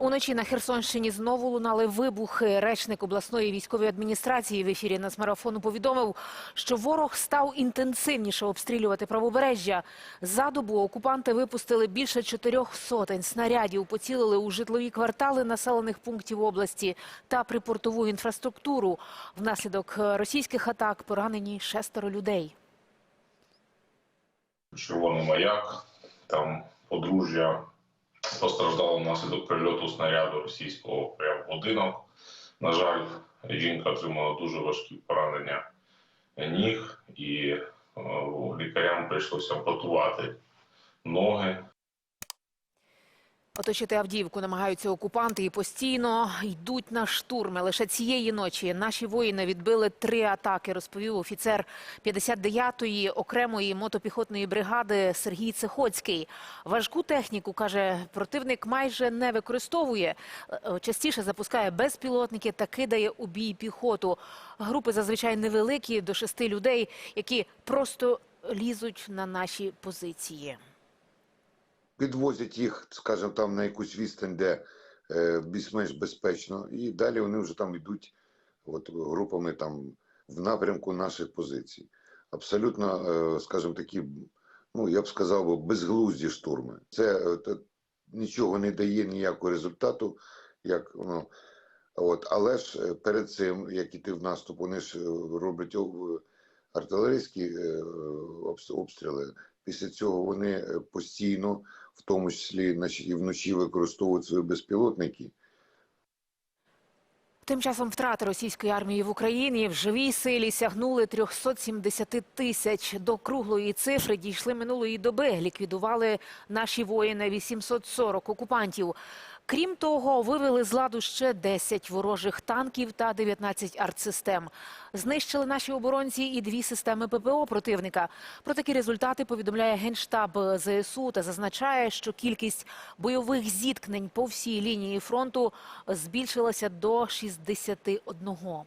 Уночі на Херсонщині знову лунали вибухи. Речник обласної військової адміністрації в ефірі нацмарафону повідомив, що ворог став інтенсивніше обстрілювати правобережжя. За добу окупанти випустили більше чотирьох сотень снарядів, поцілили у житлові квартали населених пунктів області та припортову інфраструктуру. Внаслідок російських атак поранені шестеро людей. Червоний маяк, там подружжя постраждало внаслідок прильоту снаряду російського прямо в будинок. На жаль, жінка отримала дуже важкі поранення ніг, і е, лікарям прийшлося ампутувати ноги. Оточити Авдіївку намагаються окупанти і постійно йдуть на штурми. Лише цієї ночі наші воїни відбили три атаки, розповів офіцер 59-ї окремої мотопіхотної бригади Сергій Цехоцький. Важку техніку, каже, противник майже не використовує. Е, Частіше запускає безпілотники та кидає у бій піхоту. Групи зазвичай невеликі, до шести людей, які просто лізуть на наші позиції. Підвозять їх, скажімо, там на якусь відстань, де е, більш-менш безпечно, і далі вони вже там йдуть от, групами там в напрямку наших позицій. Абсолютно, е, скажімо, такі, ну я б сказав, безглузді штурми. Це е, нічого не дає ніякого результату, як ну, От, але ж е, перед цим, як іти в наступ, вони ж е, роблять артилерійські е, обстріли. Після цього вони е, постійно, в тому числі і вночі використовують свої безпілотники. Тим часом втрати російської армії в Україні в живій силі сягнули 370 тисяч. До круглої цифри дійшли минулої доби. Ліквідували наші воїни 840 окупантів. Крім того, вивели з ладу ще 10 ворожих танків та 19 артсистем. Знищили наші оборонці і дві системи ППО противника. Про такі результати повідомляє Генштаб ЗСУ та зазначає, що кількість бойових зіткнень по всій лінії фронту збільшилася до 61.